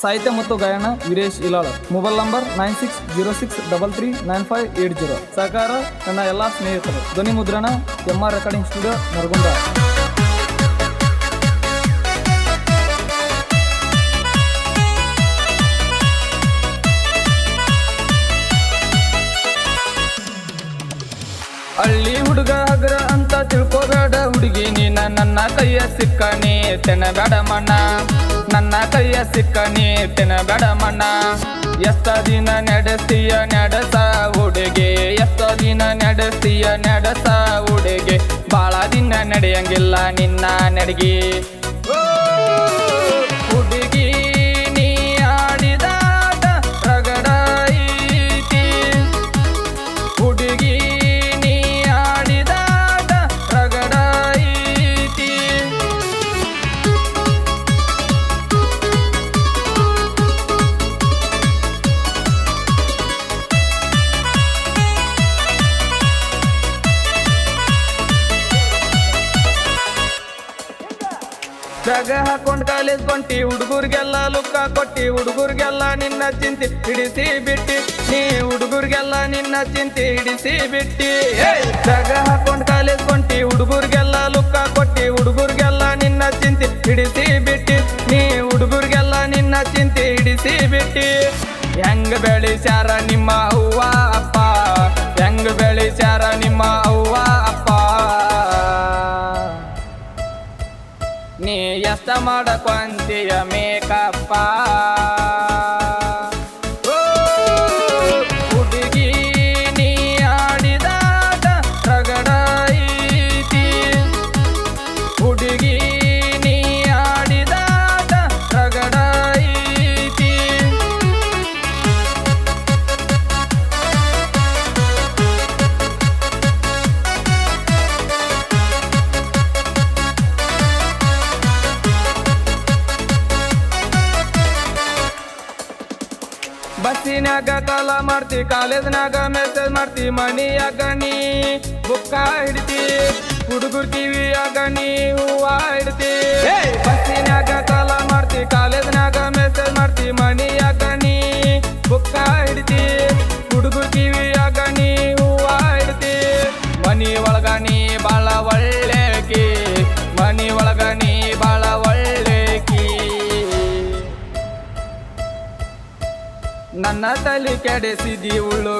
ಸಾಹಿತ್ಯ ಮತ್ತು ಗಾಯನ Veeresh Ilala. Mobile number nine six zero six double three nine five eight zero. ಸಹಕಾರ ನನ್ನ ಎಲ್ಲ ಸ್ನೇಹಿತರು. ಧ್ವನಿ ಮುದ್ರಣ M R recording studio Naragund. ಹಳ್ಳಿ ಹುಡುಗ ಹಗ್ರ ಅಂತ ತಿಳ್ಕೋಬೇಡ ಹುಡುಗಿ ನೀನ ನನ್ನ ಕೈಯ ಸಿಕ್ಕಣಿ ತೆನ ಬೇಡ ಮಣ್ಣ. ನನ್ನ ಕೈಯ ಸಿಕ್ಕ ನೀಟಿನ ಬೇಡ ಮಣ್ಣ ಎಷ್ಟ ದಿನ ನಡೆಸಿಯ ನಡೆಸ ಉಡುಗೆ. ಎಷ್ಟ ದಿನ ನಡೆಸಿಯ ನಡೆಸ ಉಡುಗೆ. ಬಾಳ ದಿನ ನಡೆಯಂಗಿಲ್ಲ ನಿನ್ನ ನಡಗಿ. ಜಾಗ ಹಾಕೊಂಡ್ ಕಾಲೇಜ್ ಕೊಂಟಿ ಹುಡುಗರಿಗೆಲ್ಲ ಲುಕ್ಕ ಕೊಟ್ಟಿ, ಹುಡುಗರಿಗೆಲ್ಲ ನಿನ್ನ ಚಿಂತೆ ಹಿಡಿಸಿ ಬಿಟ್ಟಿ. ನೀ ಹುಡುಗರಿಗೆಲ್ಲ ನಿನ್ನ ಚಿಂತೆ ಹಿಡಿಸಿ ಬಿಟ್ಟಿ. ಜಾಗ ಹಾಕೊಂಡ್ ಕಾಲೇಜ್ ಕೊಂಟಿ ಹುಡುಗರಿಗೆಲ್ಲ ಲುಕ್ಕ ಕೊಟ್ಟಿ, ಹುಡುಗರಿಗೆಲ್ಲ ನಿನ್ನ ಚಿಂತೆ ಹಿಡಿಸಿ ಬಿಟ್ಟಿ. ನೀ ಹುಡುಗರಿಗೆಲ್ಲ ನಿನ್ನ ಚಿಂತೆ ಹಿಡಿಸಿ ಬಿಟ್ಟಿ. ಹೆಂಗ್ ಬೆಳಿಸ್ಯಾರ ನಿಮ್ಮ ಅವ್ವ? ಮಾಡಕೊಂತೀಯ ಮೇಕಪ್ಪ. ಬಸ್ಸಿನಾಗ ಕಾಲ ಮಾಡ್ತಿ, ಕಾಲೇಜ್ನಾಗ ಮೆಸೇಜ್ ಮಾಡ್ತಿ ಮನಿಯಾಗ ನೀ ಬುಕ್ಕ ಹಿಡ್ತಿ, ಹುಡುಗರ್ ಟಿವಿ ನೀ ಹೂವ ಹಿಡ್ತಿ. ನನ್ನ ತಲೆ ಕೆಡಿಸಿದಿ ಉಳ್ಳು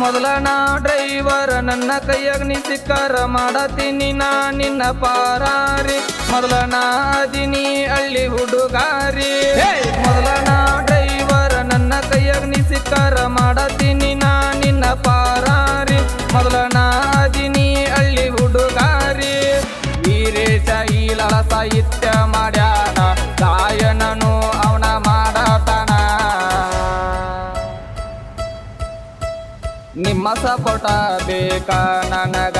ಮೊದಲ ನಾ ಡ್ರೈವರ್ ನನ್ನ ಕೈಯಾಗ ನೀ ಸಿಕ್ಕಾರ ಮಾಡತೀನಿ ನಾ ನಿನ್ನ ಪಾರಾರಿ. ಮೊದಲ ನಾ ಅದಿನಿ ಹಳ್ಳಿ ಹುಡುಗಾರಿ. ಮೊದಲ ನಾ ಡ್ರೈವರ್ ನನ್ನ ಕೈಯಾಗ ನೀ ಸಿಕ್ಕಾರ ಮಾಡತೀನಿ ನಾ ನಿನ್ನ ಪಾರಾರಿ. ಮೊದಲ ನಾ ಅದಿನಿ ಹಳ್ಳಿ ಹುಡುಗಾರಿ. ವೀರೇಶ ಈಲಳ ಸಾಹಿತ್ಯ ನಿಮ್ಮ ಸಪೋಟ ಬೇಕಾ ನನಗ?